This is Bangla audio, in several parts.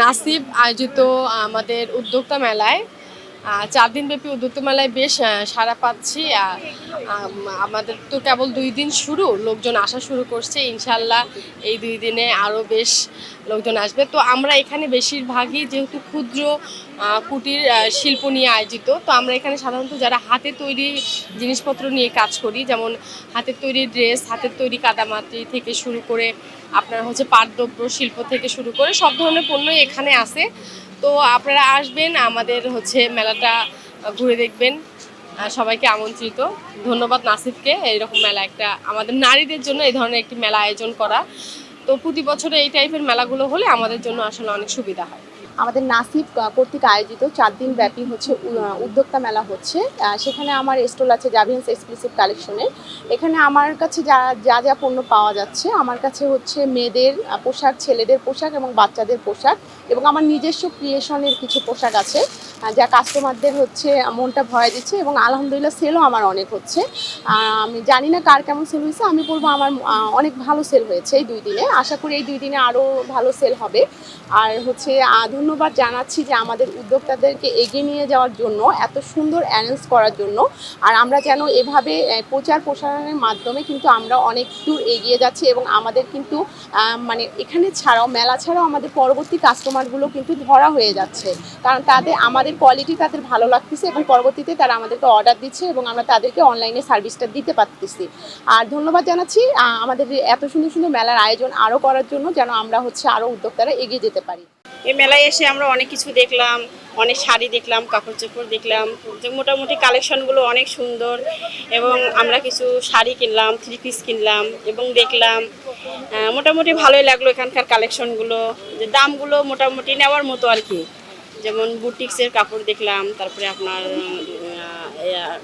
নাসিব আয়োজিত আমাদের উদ্যোক্তা মেলায় চার দিনব্যাপী উদ্যোক্তা মেলায় বেশ সারা পাচ্ছি। আমাদের তো কেবল দুই দিন শুরু, লোকজন আসা শুরু করছে। ইনশাল্লাহ এই দুই দিনে আরও বেশ লোকজন আসবে। তো আমরা এখানে বেশিরভাগই যেহেতু ক্ষুদ্র কুটির শিল্প নিয়ে আয়োজিত। তো আমরা এখানে সাধারণত যারা হাতে তৈরি জিনিসপত্র নিয়ে কাজ করি, যেমন হাতের তৈরি ড্রেস, হাতের তৈরি কাদামাটি থেকে শুরু করে আপনার হচ্ছে পাটদ্রব্য, শিল্প থেকে শুরু করে সব ধরনের পণ্যই এখানে আছে। তো আপনারা আসবেন, আমাদের হচ্ছে মেলাটা ঘুরে দেখবেন। সবাইকে আমন্ত্রিত। ধন্যবাদ নাসিফকে এইরকম মেলা একটা, আমাদের নারীদের জন্য এই ধরনের একটি মেলা আয়োজন করা। তো প্রতি বছরে এই টাইপের মেলাগুলো হলে আমাদের জন্য আসলে অনেক সুবিধা হয়। আমাদের নাসিব কর্তৃক আয়োজিত চার দিন ব্যাপী হচ্ছে উদ্যোক্তা মেলা হচ্ছে। সেখানে আমার স্টল আছে জাভিয়ান্স এক্সক্লুসিভ কালেকশনের এখানে আমার কাছে যা যা যা পণ্য পাওয়া যাচ্ছে, আমার কাছে হচ্ছে মেয়েদের পোশাক, ছেলেদের পোশাক এবং বাচ্চাদের পোশাক এবং আমার নিজস্ব ক্রিয়েশনের কিছু পোশাক আছে। যা কাস্টমারদের হচ্ছে, মনটা ভয় দিচ্ছে এবং আলহামদুলিল্লাহ সেলও আমার অনেক হচ্ছে। আমি জানি না কার কেমন সেল হয়েছে, আমি বলব আমার অনেক ভালো সেল হয়েছে এই দুই দিনে। আশা করি এই দুই দিনে আরও ভালো সেল হবে। আর হচ্ছে ধন্যবাদ জানাচ্ছি যে আমাদের উদ্যোক্তাদেরকে এগিয়ে নিয়ে যাওয়ার জন্য, এত সুন্দর অ্যারেঞ্জ করার জন্য। আর আমরা যেন এভাবে প্রচার প্রসারণের মাধ্যমে কিন্তু আমরা অনেক দূর এগিয়ে যাচ্ছি এবং আমাদের কিন্তু মানে এখানে ছাড়াও, মেলা ছাড়াও আমাদের পরবর্তী কাস্টমারগুলো কিন্তু ধরা হয়ে যাচ্ছে। কারণ তাদের, আমাদের কোয়ালিটি তাদের ভালো লাগতেছে এবং পরবর্তীতে তারা আমাদেরকে অর্ডার দিচ্ছে এবং আমরা তাদেরকে অনলাইনে সার্ভিসটা দিতে পারতেছি। আর ধন্যবাদ জানাচ্ছি আমাদের এত সুন্দর সুন্দর মেলার আয়োজন আরও করার জন্য যেন আমরা হচ্ছে আরও উদ্যোক্তারা এগিয়ে যেতে পারি। এই মেলায় এসে আমরা অনেক কিছু দেখলাম, অনেক শাড়ি দেখলাম, কাপড় চোপড় দেখলাম, যে মোটামুটি কালেকশনগুলো অনেক সুন্দর এবং আমরা কিছু শাড়ি কিনলাম থ্রি পিস কিনলাম এবং দেখলাম মোটামুটি ভালোই লাগল এখানকার কালেকশনগুলো যে দামগুলো মোটামুটি নেওয়ার মতো আর কি। যেমন বুটিক্সের কাপড় দেখলাম তারপরে আপনার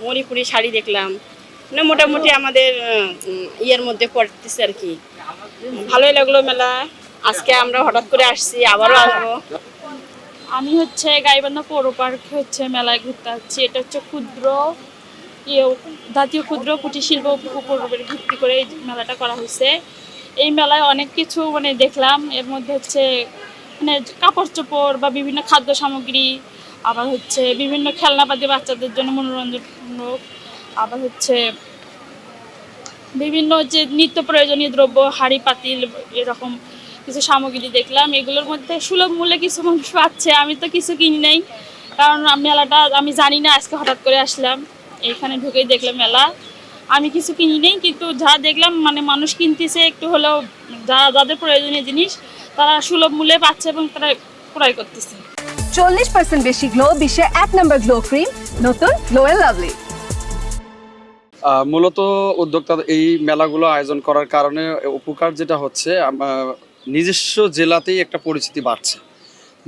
মণিপুরি শাড়ি দেখলাম। মানে মোটামুটি আমাদের ইয়ের মধ্যে পড়তেছে আর কি। ভালোই লাগল মেলা। আজকে আমরা হঠাৎ করে আসছি আবারও আসব। আমি হচ্ছে গাইবান্ধা পৌর পার্কে হচ্ছে মেলায় ঘুরতে যাচ্ছি এটা হচ্ছে ক্ষুদ্র ইয়ে জাতীয় ক্ষুদ্র কুটির শিল্প উপর ভিত্তি করে এই মেলাটা করা হয়েছে। এই মেলায় অনেক কিছু মানে দেখলাম। এর মধ্যে হচ্ছে মানে কাপড় চোপড় বা বিভিন্ন খাদ্য সামগ্রী, আবার হচ্ছে বিভিন্ন খেলনাপাতি বাচ্চাদের জন্য মনোরঞ্জনমূলক, আবার হচ্ছে বিভিন্ন যে নিত্য প্রয়োজনীয় দ্রব্য, হাঁড়ি, পাতিল, এরকম কিছু সামগ্রী দেখলাম। এগুলোর মধ্যে সুলভ মূল্যে কিছু মানুষ পাচ্ছে, আমি তো কিছু কিনি নাই। কারণ মেলাটা আমি জানি না, আজকে হঠাৎ করে আসলাম। এইখানে ঢুকেই দেখলাম মেলা। আমি কিছু কিনি নেই, কিন্তু যা দেখলাম মানে মানুষ কিনতেছে একটু হলেও যা, যাদের প্রয়োজনীয় জিনিস তারা সুলভ মূল্যে পাচ্ছে এবং তারা ক্রয় করতেছে। চল্লিশ পার্সেন্ট বেশি গ্লো বিশ্বের এক নম্বর গ্লো ক্রিম নতুন গ্লো এন্ড লাভলি মূলত উদ্যোক্তা এই মেলাগুলো আয়োজন করার কারণে উপকার যেটা হচ্ছে নিজস্ব জেলাতেই একটা পরিচিতি বাড়ছে।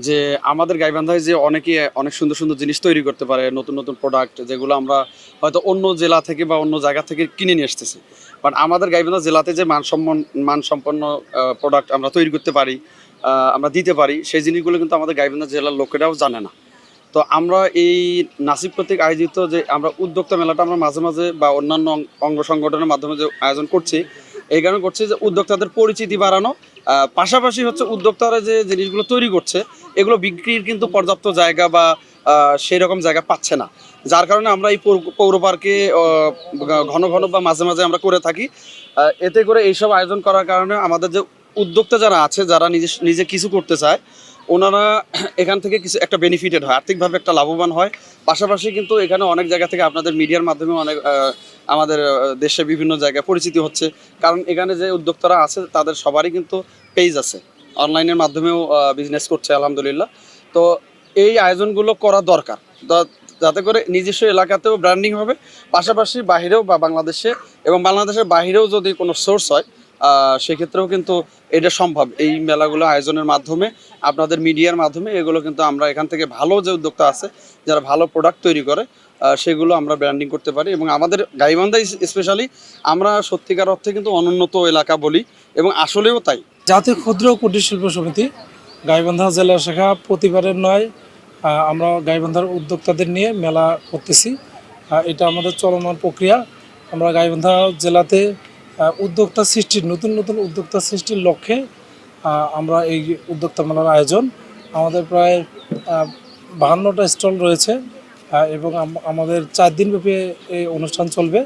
যে আমাদের গাইবান্ধায় যে অনেকে অনেক সুন্দর সুন্দর জিনিস তৈরি করতে পারে নতুন নতুন প্রোডাক্ট যেগুলো আমরা হয়তো অন্য জেলা থেকে বা অন্য জায়গা থেকে কিনে নিয়ে আসতেছি। বাট আমাদের গাইবান্ধা জেলাতে যে মানসম্পন্ন মানসম্পন্ন প্রোডাক্ট আমরা তৈরি করতে পারি আমরা দিতে পারি, সেই জিনিসগুলো কিন্তু আমাদের গাইবান্ধা জেলার লোকেরাও জানে না। তো আমরা এই নাসিব কর্তৃক আয়োজিত যে আমরা উদ্যোক্তা মেলাটা আমরা মাঝে মাঝে বা অন্যান্য অঙ্গ সংগঠনের মাধ্যমে যে আয়োজন করছি, এই কারণে করছি যে উদ্যোক্তাদের পরিচিতি বাড়ানো পাশাপাশি হচ্ছে উদ্যোক্তারা যে জিনিসগুলো তৈরি করছে, এগুলো বিক্রির কিন্তু পর্যাপ্ত জায়গা বা সেই রকম জায়গা পাচ্ছে না। যার কারণে আমরা এই পৌর- পৌর পার্কে ঘন ঘন বা মাঝে মাঝে আমরা করে থাকি। এতে করে এইসব আয়োজন করার কারণে আমাদের যে উদ্যোক্তা যারা আছে, যারা নিজে নিজে কিছু করতে চায় ওনারা এখান থেকে কিছু একটা বেনিফিটেড হয়, আর্থিকভাবে একটা লাভবান হয়। পাশাপাশি কিন্তু এখানে অনেক জায়গা থেকে আপনাদের মিডিয়ার মাধ্যমে অনেক আমাদের দেশে বিভিন্ন জায়গায় পরিচিতি হচ্ছে। কারণ এখানে যে উদ্যোক্তারা আছে, তাদের সবারই কিন্তু পেজ আছে। অনলাইনের মাধ্যমেও বিজনেস করছে, আলহামদুলিল্লাহ। তো এই আয়োজনগুলো করা দরকার। যাতে করে নিজস্ব এলাকাতেও ব্র্যান্ডিং হবে। পাশাপাশি বাহিরেও বা বাংলাদেশে এবং বাংলাদেশের বাহিরেও যদি কোনো সোর্স হয় সেক্ষেত্রেও কিন্তু এটা সম্ভব। এই মেলাগুলো আয়োজনের মাধ্যমে, আপনাদের মিডিয়ার মাধ্যমে, এগুলো কিন্তু আমরা এখান থেকে ভালো যে উদ্যোক্তা আছে, যারা ভালো প্রোডাক্ট তৈরি করে সেগুলো আমরা ব্র্যান্ডিং করতে পারি এবং আমাদের গাইবান্ধা স্পেশালি আমরা সত্যিকার অর্থে কিন্তু অনুন্নত এলাকা বলি এবং আসলেও তাই। জাতীয় ক্ষুদ্র কুটির শিল্প সমিতি গাইবান্ধা জেলা শাখা প্রতিবারের নয় আমরা গাইবান্ধার উদ্যোক্তাদের নিয়ে মেলা করতেছি। এটা আমাদের চলমান প্রক্রিয়া। আমরা গাইবান্ধা জেলাতে উদ্যোক্তা সৃষ্টির, নতুন নতুন উদ্যোক্তা সৃষ্টির লক্ষ্যে আমরা এই উদ্যোক্তা মেলার আয়োজন। আমাদের প্রায় বাহান্নটা স্টল রয়েছে এবং আমাদের চার দিনব্যাপী এই অনুষ্ঠান চলবে।